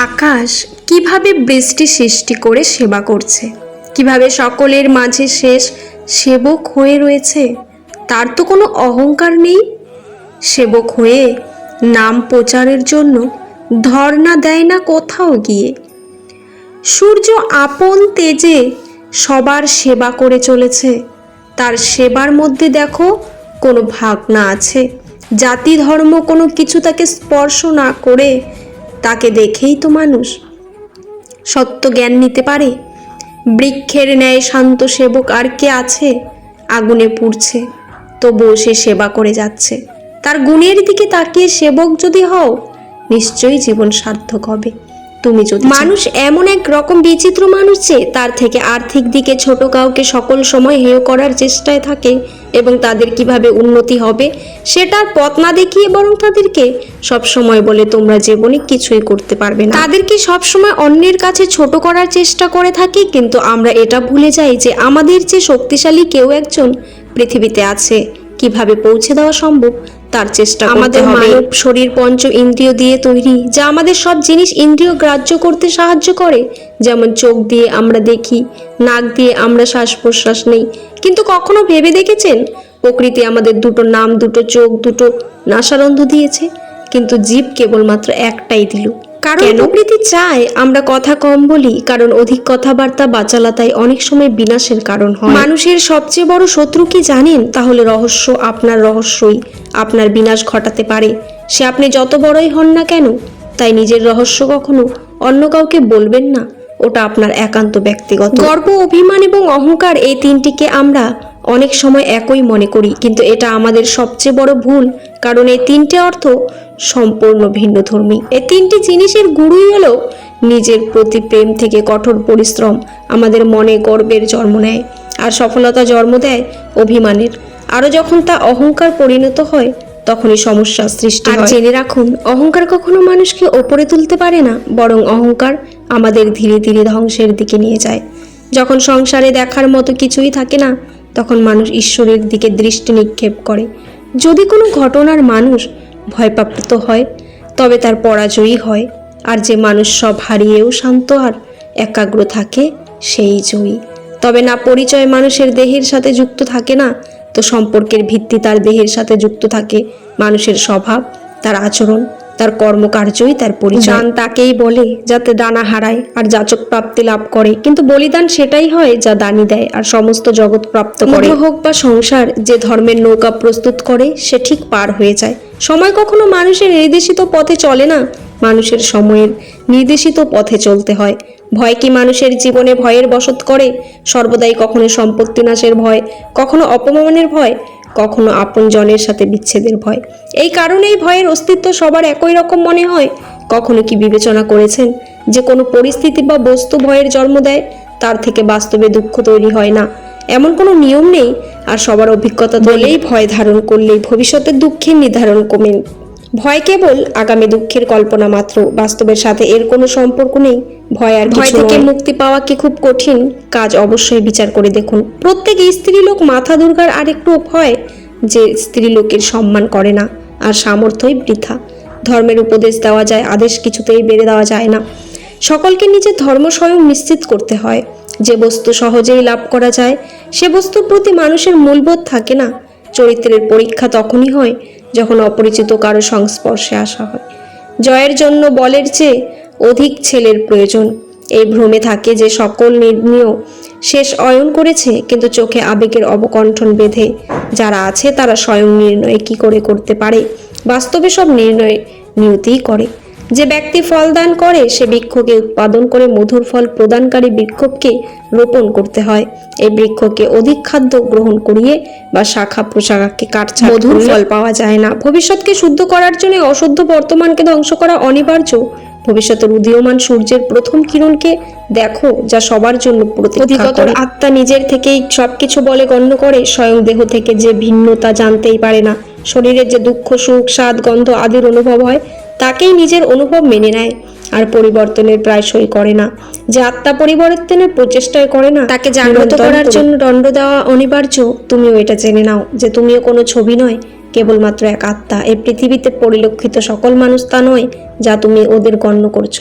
আকাশ কীভাবে বৃষ্টি সৃষ্টি করে সেবা করছে? কীভাবে সকলের মাঝে শেষ সেবক হয়ে রয়েছে? তার তো কোনো অহংকার নেই। সেবক হয়ে নাম প্রচারের জন্য ধর্ণা দেয় না কোথাও গিয়ে। সূর্য আপন তেজে সবার সেবা করে চলেছে। তার সেবার মধ্যে দেখো কোনো ভাগ না আছে। জাতি ধর্ম কোনো কিছু তাকে স্পর্শ না করে তাকে দেখেই তো মানুষ। সত্য জ্ঞান নিতে পারে? বৃক্ষের ন্যায় শান্ত সেবক আর কে আছে? আগুনে পুড়ছে, তবুও সে সেবা করে যাচ্ছে। তার গুণের দিকে তাকিয়ে সেবক যদি হও, নিশ্চয়ই জীবন সার্থক হবে। তুমি যদি মানুষ এমন এক রকম বিচিত্র মানুষ যে তার থেকে আর্থিক দিকে ছোট কাউকে সকল সময় হেয় করার চেষ্টায় থাকে এবং তাদের কীভাবে উন্নতি হবে সেটার পথ না দেখিয়ে বরং তাদেরকে সব সময় বলে তোমরা জীবনে কিছুই করতে পারবে না। তাদেরকে সব সময় অন্যের কাছে ছোট করার চেষ্টা করে থাকি কিন্তু আমরা এটা ভুলে যাই যে আমাদের যে শক্তিশালী কেউ একজন পৃথিবীতে আছে। কীভাবে পৌঁছে দেওয়া সম্ভব তার চেষ্টা আমাদের মানব শরীর পঞ্চ ইন্দ্রিয় দিয়ে তৈরি যা আমাদের সব জিনিস ইন্দ্রিয় গ্রাহ্য করতে সাহায্য করে। যেমন চোখ দিয়ে আমরা দেখি নাক দিয়ে আমরা শ্বাস প্রশ্বাস নেই। কিন্তু কখনো ভেবে দেখেছেন? প্রকৃতি আমাদের দুটো নাম দুটো চোখ দুটো নাসারন্ধ দিয়েছে। কিন্তু জীব কেবলমাত্র একটাই দিল। কারণ প্রকৃতি চায় আমরা কথা কম বলি কারণ অধিক কথাবার্তা বাচালাতায় অনেক সময় বিনাশের কারণ হয়। মানুষের সবচেয়ে বড় শত্রু কি জানেন? তাহলে রহস্য আপনার রহস্যই আপনার বিনাশ ঘটাতে পারে। সে আপনি যত বড়ই হন না কেন তাই নিজের রহস্য কখনো অন্য কাউকে বলবেন না ওটা আপনার একান্ত ব্যক্তিগত। গর্ব অভিমান এবং অহংকার এই তিনটিকে আমরা অনেক সময় একই মনে করি কিন্তু এটা আমাদের সবচেয়ে বড় ভুল কারণ এই তিনটে অর্থ সম্পূর্ণ ভিন্ন ধর্মী। এই তিনটি জিনিসের গুরুই হলো নিজের প্রতি প্রেম থেকে কঠোর পরিশ্রম আমাদের মনে গর্বের জন্ম নেয় আর সফলতা জন্ম দেয় অভিমানের। আরও যখন তা অহংকার পরিণত হয় তখনই সমস্যার সৃষ্টি হয়। জেনে রাখুন অহংকার কখনো মানুষকে ওপরে তুলতে পারে না বরং অহংকার আমাদের ধীরে ধীরে ধ্বংসের দিকে নিয়ে যায়। যখন সংসারে দেখার মতো কিছুই থাকে না তখন মানুষ ঈশ্বরের দিকে দৃষ্টি নিক্ষেপ করে। যদি কোনো ঘটনার মানুষ ভয়প্রাপ্ত হয় তবে তার পরাজয়ী হয়। আর যে মানুষ সব হারিয়েও শান্ত আর একাগ্র থাকে সেই জয়ী। তবে না পরিচয় মানুষের দেহের সাথে যুক্ত থাকে না তো সম্পর্কের ভিত্তি তার দেহের সাথে যুক্ত থাকে। মানুষের স্বভাব তার আচরণ তার কর্মকার্যই তার পরিচয়। দান তাকেই বলে যাতে দানা হারায় আর যাচক প্রাপ্তি লাভ করে। কিন্তু বলিদান সেটাই হয় যা দানি দেয় আর সমস্ত জগৎ প্রাপ্ত করে। হোক বা সংসার যে ধর্মের নৌকা প্রস্তুত করে সে ঠিক পার হয়ে যায়। সময় কখনো মানুষের নির্দেশিত পথে চলে না। মানুষের সময়ের নির্দেশিত পথে চলতে হয়। ভয় কি মানুষের জীবনে ভয়ের বসত করে? সর্বদাই কখনো সম্পত্তি নাশের ভয়, কখনো অপমানের ভয়, কখনো আপন জনের সাথে বিচ্ছেদের ভয়। এই কারণেই ভয়ের অস্তিত্ব সবার একই রকম মনে হয়। কখনো কি বিবেচনা করেছেন যে কোনো পরিস্থিতি বা বস্তু ভয়ের জন্ম দেয়? তার থেকে বাস্তবে দুঃখ তৈরি হয় না। এমন কোনো নিয়ম নেই আর সবার অভিজ্ঞতা বলেই ভয় ধারণ করলেই ভবিষ্যতের দুঃখের নির্ধারণ কমে। ভয় কেবল আগামী দুঃখের কল্পনা মাত্র বাস্তবের সাথে এর কোনো সম্পর্ক নেই। ভয় আর ভয় থেকে মুক্তি পাওয়া কি খুব কঠিন? কাজ অবশ্যই বিচার করে দেখুন। প্রত্যেক স্ত্রীলোক মাথা দুর্গার আরেকটু ভয় যে স্ত্রীলোকের সম্মান করে না আর সামর্থ্যই বৃথা। ধর্মের উপদেশ দেওয়া যায় আদেশ কিছুতেই বেড়ে দেওয়া যায় না। সকলকে নিজের ধর্ম স্বয়ং নিশ্চিত করতে হয়। যে বস্তু সহজেই লাভ করা যায়, সে বস্তুর প্রতি মানুষের মূলবোধ থাকে না। চরিত্রের পরীক্ষা তখনই হয় যখন অপরিচিত কারও সংস্পর্শে আসা হয়। জয়ের জন্য বলের চেয়ে অধিক ছেলের প্রয়োজন। এই ভ্রমে থাকে যে সকল নির্ণয় শেষ অয়ন করেছে, কিন্তু চোখে আবেগের অবকণ্ঠন বেঁধে। যারা আছে তারা স্বয়ং নির্ণয় কি করে করতে পারে? বাস্তবে সব নির্ণয় নিয়তিই করে। যে ব্যক্তি ফল দান করে সে বৃক্ষকে উৎপাদন করে মধুর ফল প্রদানকারী বৃক্ষকে রোপণ করতে হয়। এই বৃক্ষকে অধিক খাদ্য গ্রহণ করিয়ে বা শাখা প্রশাখাকে কাটছা মধুর ফল পাওয়া যায় না। ভবিষ্যৎকে শুদ্ধ করার জন্য অশুদ্ধ বর্তমানকে ধ্বংস করা অনিবার্য। ভবিষ্যতের উদীয়মান সূর্যের প্রথম কিরণকে দেখো যা সবার জন্য আত্মা নিজের থেকেই সবকিছু বলে গণ্য করে স্বয়ং দেহ থেকে যে ভিন্নতা জানতেই পারে না। শরীরের যে দুঃখ সুখ স্বাদ গন্ধ আদির অনুভব হয় তাকেই নিজের অনুভব মেনে নেয়। আর পরিবর্তনের প্রায়শই করে না। যে আত্মা পরিবর্তনের প্রচেষ্টায় করে না তাকে জাগ্রত করার জন্য দণ্ড দেওয়া অনিবার্য। তুমিও এটা জেনে নাও যে তুমিও কোনো ছবি নয় কেবলমাত্র এক আত্মা। এই পৃথিবীতে পরিলক্ষিত সকল মানুষ তা নয় যা তুমি ওদের গণ্য করছ।